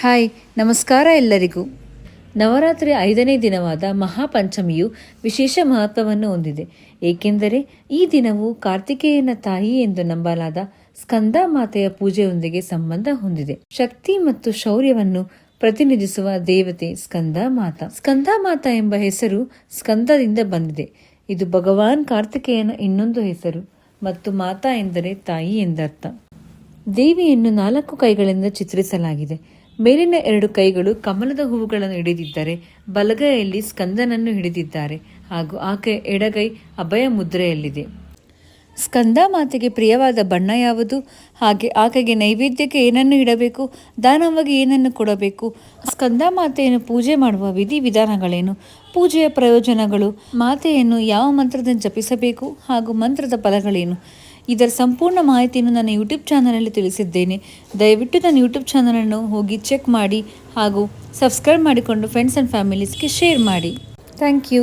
Hi, ನಮಸ್ಕಾರ ಎಲ್ಲರಿಗೂ. ನವರಾತ್ರಿ ಐದನೇ ದಿನವಾದ ಮಹಾಪಂಚಮಿಯು ವಿಶೇಷ ಮಹತ್ವವನ್ನು ಹೊಂದಿದೆ. ಏಕೆಂದರೆ ಈ ದಿನವು ಕಾರ್ತಿಕೇಯನ ತಾಯಿ ಎಂದು ನಂಬಲಾದ ಸ್ಕಂದ ಮಾತೆಯ ಪೂಜೆಯೊಂದಿಗೆ ಸಂಬಂಧ ಹೊಂದಿದೆ. ಶಕ್ತಿ ಮತ್ತು ಶೌರ್ಯವನ್ನು ಪ್ರತಿನಿಧಿಸುವ ದೇವತೆ ಸ್ಕಂದ ಮಾತಾ. ಸ್ಕಂದ ಮಾತಾ ಎಂಬ ಹೆಸರು ಸ್ಕಂದದಿಂದ ಬಂದಿದೆ. ಇದು ಭಗವಾನ್ ಕಾರ್ತಿಕೇಯನ ಇನ್ನೊಂದು ಹೆಸರು ಮತ್ತು ಮಾತಾ ಎಂದರೆ ತಾಯಿ ಎಂದರ್ಥ. ದೇವಿಯನ್ನು ನಾಲ್ಕು ಕೈಗಳಿಂದ ಚಿತ್ರಿಸಲಾಗಿದೆ. ಮೇಲಿನ ಎರಡು ಕೈಗಳು ಕಮಲದ ಹೂವುಗಳನ್ನು ಹಿಡಿದಿದ್ದರೆ ಬಲಗೈಯಲ್ಲಿ ಸ್ಕಂದನನ್ನು ಹಿಡಿದಿದ್ದಾರೆ ಹಾಗೂ ಆಕೆ ಎಡಗೈ ಅಭಯ ಮುದ್ರೆಯಲ್ಲಿದೆ. ಸ್ಕಂದ ಮಾತೆಗೆ ಪ್ರಿಯವಾದ ಬಣ್ಣ ಯಾವುದು? ಹಾಗೆ ಆಕೆಗೆ ನೈವೇದ್ಯಕ್ಕೆ ಏನನ್ನು ಇಡಬೇಕು? ದಾನವಾಗಿ ಏನನ್ನು ಕೊಡಬೇಕು? ಸ್ಕಂದ ಮಾತೆಯನ್ನು ಪೂಜೆ ಮಾಡುವ ವಿಧಿ ವಿಧಾನಗಳೇನು? ಪೂಜೆಯ ಪ್ರಯೋಜನಗಳು? ಮಾತೆಯನ್ನು ಯಾವ ಮಂತ್ರದಿಂದ ಜಪಿಸಬೇಕು? ಹಾಗೂ ಮಂತ್ರದ ಫಲಗಳೇನು? ಇದರ ಸಂಪೂರ್ಣ ಮಾಹಿತಿಯನ್ನು ನನ್ನ ಯೂಟ್ಯೂಬ್ ಚಾನಲಲ್ಲಿ ತಿಳಿಸಿದ್ದೇನೆ. ದಯವಿಟ್ಟು ನನ್ನ ಯೂಟ್ಯೂಬ್ ಚಾನಲನ್ನು ಹೋಗಿ ಚೆಕ್ ಮಾಡಿ ಹಾಗೂ ಸಬ್ಸ್ಕ್ರೈಬ್ ಮಾಡಿಕೊಂಡು ಫ್ರೆಂಡ್ಸ್ ಆ್ಯಂಡ್ ಫ್ಯಾಮಿಲೀಸ್ಗೆ ಶೇರ್ ಮಾಡಿ. Thank you